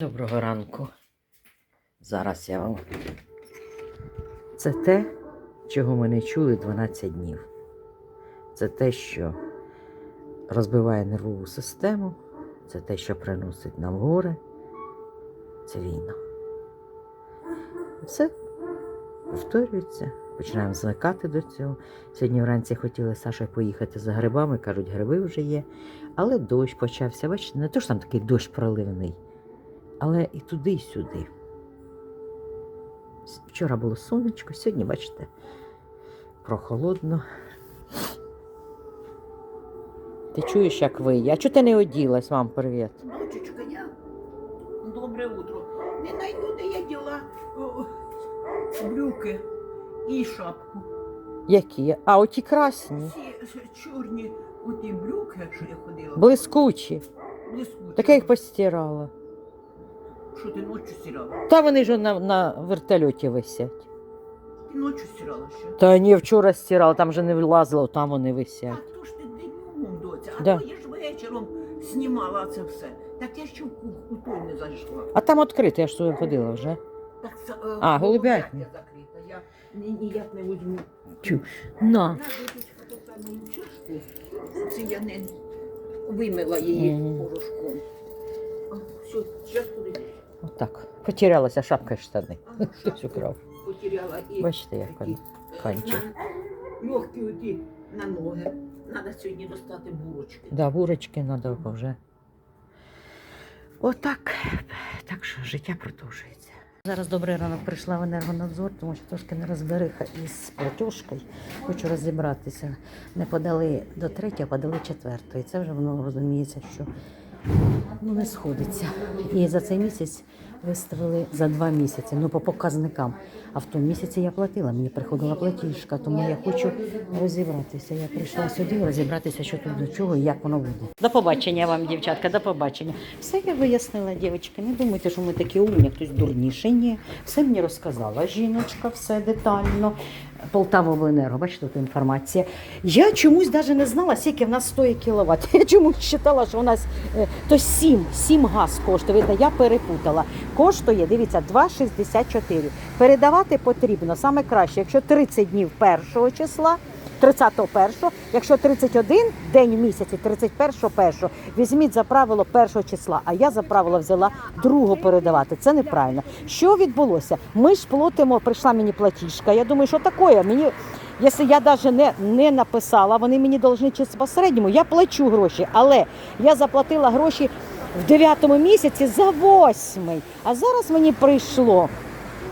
Доброго ранку. Зараз я вам. Це те, чого ми не чули 12 днів. Це те, що розбиває нервову систему, це те, що приносить нам горе. Це війна. Все повторюється. Починаємо звикати до цього. Сьогодні вранці хотіли з Сашою поїхати за грибами, кажуть, гриби вже є. Але дощ почався. Бачите, не то ж там такий дощ проливний, але і туди, і сюди. Вчора було сонечко, сьогодні, бачите, прохолодно. Ти чуєш, як виє? А чого ти не оділась, вам привіт? Дочечка, я добре утро. Не найду, де я діла о, брюки і шапку. Які? А, оті красні, Ці чорні оті брюки, що я ходила, блискучі. блискучі. Так я їх постирала. Що ти ночі стирала? Та вони ж на, на вертольоті висять. Ти ночі стирала ще. Та ні, вчора стирала, там же не влазило, там вони висять. А то ж ти днем, доця, а Да. то я ж вечором знімала це все. Так я ще в ку- у той не зайшла. А там відкрито, я ж туди ходила вже. Так, це, е, А, голубятня. закрита. Я ні, ніяк не візьму. Чу. На. На, дочечка, поставлю в чашку. Це я не вимила її Мгм. порошком. А, все, зараз туди. Отак. Потерялася шапка і штани. А, Хтось украв. Потеряла і Бачите, як такі, воно. е, Легкі оті на ноги. Треба сьогодні достати булочки. Да, бурочки треба вже. Отак. Так що життя продовжується. Зараз добрий ранок прийшла в енергонадзор, тому що трошки не розбериха із платіжкою. Хочу розібратися. Не подали до третього, а подали четвертої. Це вже воно розуміється, що ну, не сходиться. І за цей місяць виставили за два місяці, ну по показникам. А в тому місяці я платила, мені приходила платіжка, тому я хочу розібратися. Я прийшла сюди розібратися, що тут до чого і як воно буде. До побачення вам, дівчатка, до побачення. Все я вияснила, дівчатки. Не думайте, що ми такі умні, хтось дурніший. Ні. Все мені розказала жіночка, все детально. Полтава Обленерго, бачите, тут інформація. Я чомусь навіть не знала, скільки в нас стоїть кіловат. Я чомусь вважала, що у нас е, то 7, 7 газ коштує. Видно, я перепутала. Коштує, дивіться, 2,64. Передавати потрібно саме краще, якщо 30 днів першого числа. 31-го, якщо 31 день в місяці, 31-го, першого, візьміть за правило першого числа, а я за правило взяла другого передавати. Це неправильно. Що відбулося? Ми ж платимо, прийшла мені платіжка. Я думаю, що таке? Мені, якщо я навіть не, не написала, вони мені повинні чи посередньому, я плачу гроші, але я заплатила гроші в 9 місяці за восьмий. А зараз мені прийшло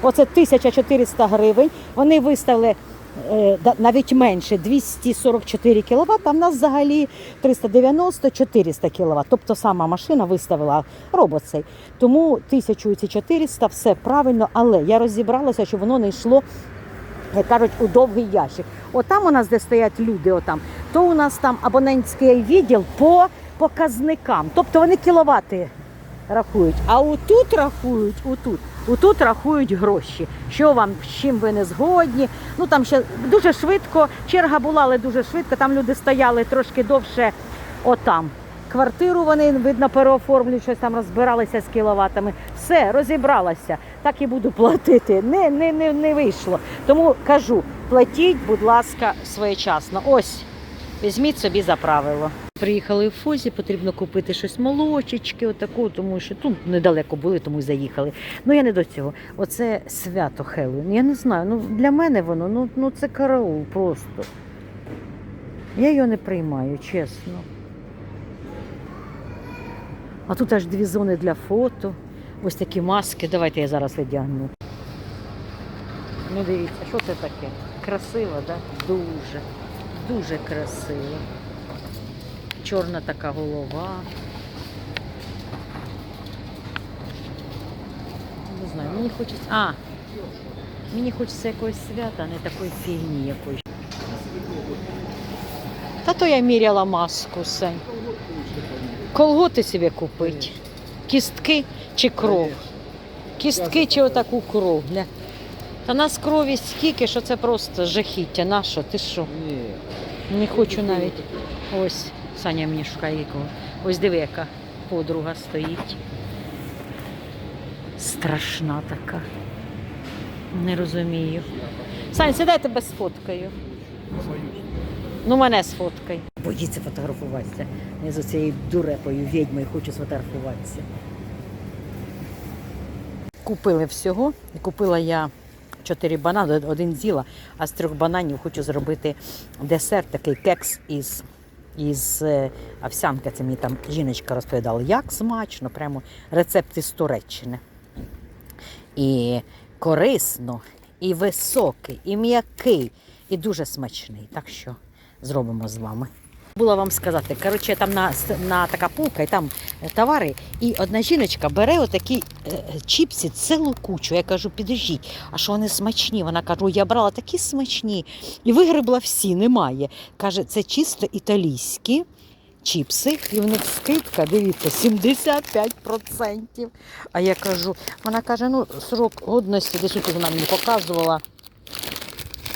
оце 1400 гривень. Вони виставили навіть менше 244 кВт, а в нас взагалі 390-400 кВт. Тобто сама машина виставила робот цей. Тому 1400 все правильно, але я розібралася, що воно не йшло. Як кажуть, у довгий ящик. Отам у нас, де стоять люди, отам, то у нас там абонентський відділ по показникам. Тобто вони кіловати рахують. А отут рахують, отут, отут рахують гроші. Що вам, з чим ви не згодні. Ну там ще дуже швидко, черга була, але дуже швидко. Там люди стояли трошки довше отам. Квартиру вони, видно, переоформлюють, щось там розбиралися з кіловатами. Все, розібралася. Так і буду платити. Не, не, не, не вийшло. Тому кажу, платіть, будь ласка, своєчасно. Ось, візьміть собі за правило. Приїхали в Фозі, потрібно купити щось молочечки, отаку, тому що тут недалеко були, тому й заїхали. Ну я не до цього. Оце свято Хеллоуін. Я не знаю. Ну для мене воно, ну, ну це караул просто. Я його не приймаю, чесно. А тут аж дві зони для фото. Ось такі маски. Давайте я зараз одягну. Ну дивіться, що це таке? Красиво, так? Да? Дуже, дуже красиво. Чорна така голова. Не знаю, мені хочеться. А! Мені хочеться якогось свята, а не такої фігні якоїсь. Та то я міряла маску, Сань. Колготи собі купити. Кістки чи кров? Кістки чи отаку кров. Гля. Та нас крові стільки, що це просто жахіття. Нащо? Ти що? Не хочу навіть. Ось, Саня мені шукає якого. Ось диви, яка подруга стоїть. страшна така. Не розумію. Сань, сідай тебе сфоткаю. Ну, мене сфоткай. Боїться фотографуватися. Я з цією дурепою відьмою хочу сфотографуватися. Купили всього. Купила я чотири банани, один з'їла, а з трьох бананів хочу зробити десерт, такий кекс із, із овсянка овсянки. Це мені там жіночка розповідала, як смачно, прямо рецепт із Туреччини. І корисно, і високий, і м'який, і дуже смачний. Так що зробимо з вами. Була вам сказати, коротше, там на, на така полка, і там е, товари, і одна жіночка бере отакі е, чіпси, цілу кучу. Я кажу, підождіть, а що вони смачні? Вона каже, я брала такі смачні і вигребла всі, немає. Каже, це чисто італійські чіпси, і в них скидка, дивіться, 75%. А я кажу, вона каже, ну, срок годності, десь вона мені показувала.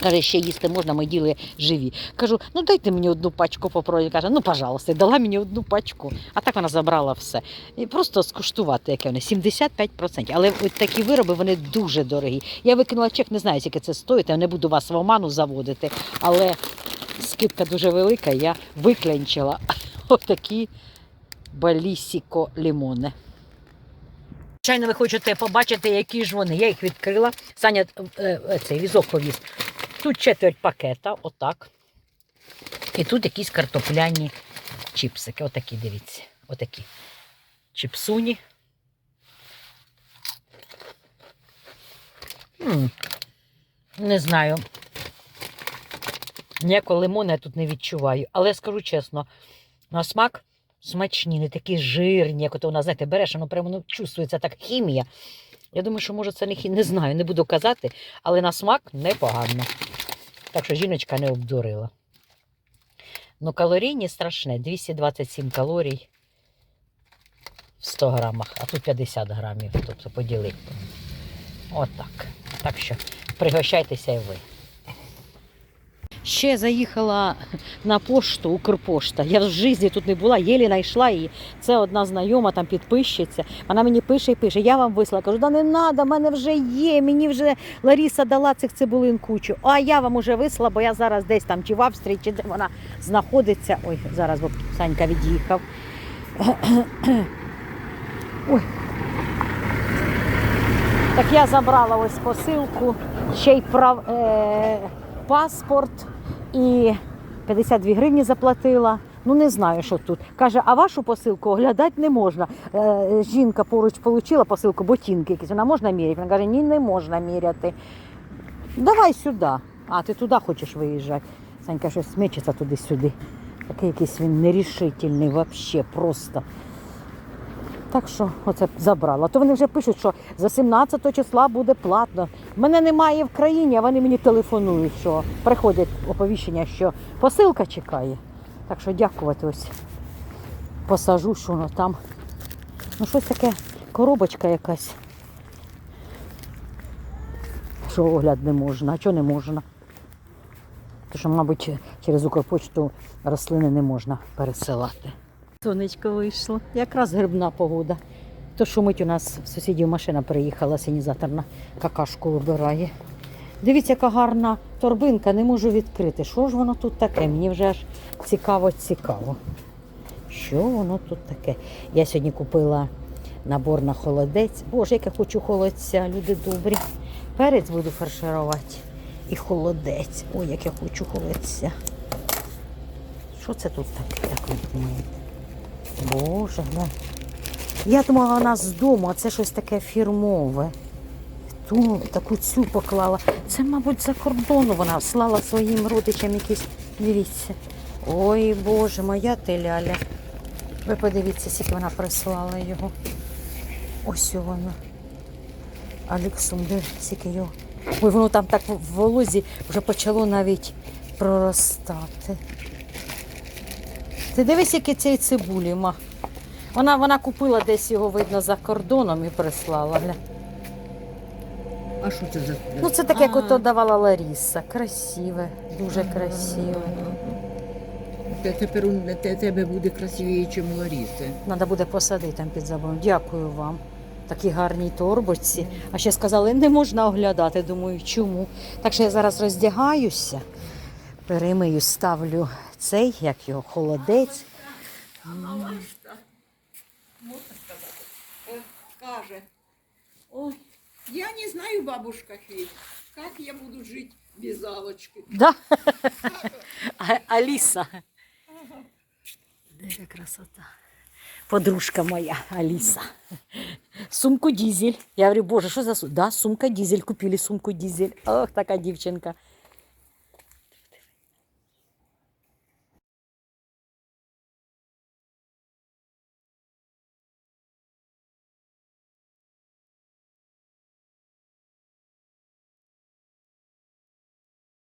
Каже, ще їсти можна, ми діли живі. Кажу, ну дайте мені одну пачку попробуй. Каже, ну пожалуйста, дала мені одну пачку. А так вона забрала все. І просто скуштувати, яке вони 75%. Але от такі вироби вони дуже дорогі. Я викинула чек, не знаю, скільки це стоїть, я не буду вас в оману заводити, але скидка дуже велика, я виклянчила отакі балісіко лімони. Звичайно, ви хочете побачити, які ж вони. Я їх відкрила. Саня е, е, цей візок повіз. Тут четверть пакета, отак. І тут якісь картопляні чіпсики. Отакі, дивіться. Отакі. Чіпсуні. м Не знаю. Ніякого лимона я тут не відчуваю. Але скажу чесно, на смак смачні, не такі жирні, як от нас, знаєте, береш, воно прямо ну, чувствується так хімія. Я думаю, що може це не хімія, не знаю, не буду казати, але на смак непогано. Так що жіночка не обдурила. Ну, калорійні страшне, 227 калорій в 100 грамах, а тут 50 грамів, тобто поділити. Отак. Так що пригощайтеся і ви. Ще заїхала на пошту, Укрпошта. Я в житті тут не була, єлі знайшла її. Це одна знайома, там підписчиця. Вона мені пише і пише, я вам вислала. Кажу, да не треба, в мене вже є. Мені вже Ларіса дала цих цибулин кучу. А я вам уже вислала, бо я зараз десь там чи в Австрії, чи де вона знаходиться. Ой, зараз бо Санька від'їхав. Ой. Так я забрала ось посилку, ще й прав, е, паспорт і 52 гривні заплатила. Ну не знаю, що тут. Каже, а вашу посилку оглядати не можна. Е, жінка поруч отримала посилку, ботинки якісь. Вона можна міряти? Вона каже, ні, не можна міряти. Давай сюди. А, ти туди хочеш виїжджати. Санька щось смичиться туди-сюди. Такий якийсь він нерішительний, взагалі, просто. Так що оце забрала. То вони вже пишуть, що за 17 числа буде платно. Мене немає в країні, а вони мені телефонують, що приходять оповіщення, що посилка чекає. Так що дякувати ось. Посажу, що воно там. Ну, щось таке, коробочка якась. Що огляд не можна, а чого не можна? Тому що, мабуть, через Укрпочту рослини не можна пересилати. Сонечко вийшло. Якраз грибна погода. То шумить у нас в сусідів машина приїхала, синізаторна какашку вибирає. Дивіться, яка гарна торбинка, не можу відкрити. Що ж воно тут таке? Мені вже аж цікаво, цікаво. Що воно тут таке? Я сьогодні купила набор на холодець. Боже, як я хочу холодця, люди добрі. Перець буду фарширувати і холодець. Ой, як я хочу холодця. Що це тут таке, як ви думаєте? Боже, ну. Я думала, вона з дому, а це щось таке фірмове. Ту таку цю поклала. Це, мабуть, за кордону вона слала своїм родичам якісь. Дивіться. Ой, Боже, моя ти ляля. Ви подивіться, скільки вона прислала його. Ось воно. Александр, скільки його. Ой, воно там так в волозі вже почало навіть проростати. Ти дивись, який цей цибулі, ма. Вона, вона купила десь його, видно, за кордоном і прислала. Гля. А що це за? Ну, це таке, як ото давала Ларіса. Красиве, дуже красиве. Те- Тепер у те- тебе буде красивіше, ніж у Ларіси. Треба буде посадити там під забором. Дякую вам. такі гарній торбочці. А ще сказали, не можна оглядати. Думаю, чому? Так що я зараз роздягаюся, перемию, ставлю цей, як його, холодець. Можна сказати, каже, ой, я не знаю, бабушка Фея, как я буду жить без Алочки. Да? А- Аліса. Диви красота. Подружка моя Аліса. Сумку дизель. Я говорю, боже, що за сумка? Да, сумка дизель. Купили сумку дизель. Ох, така дівчинка.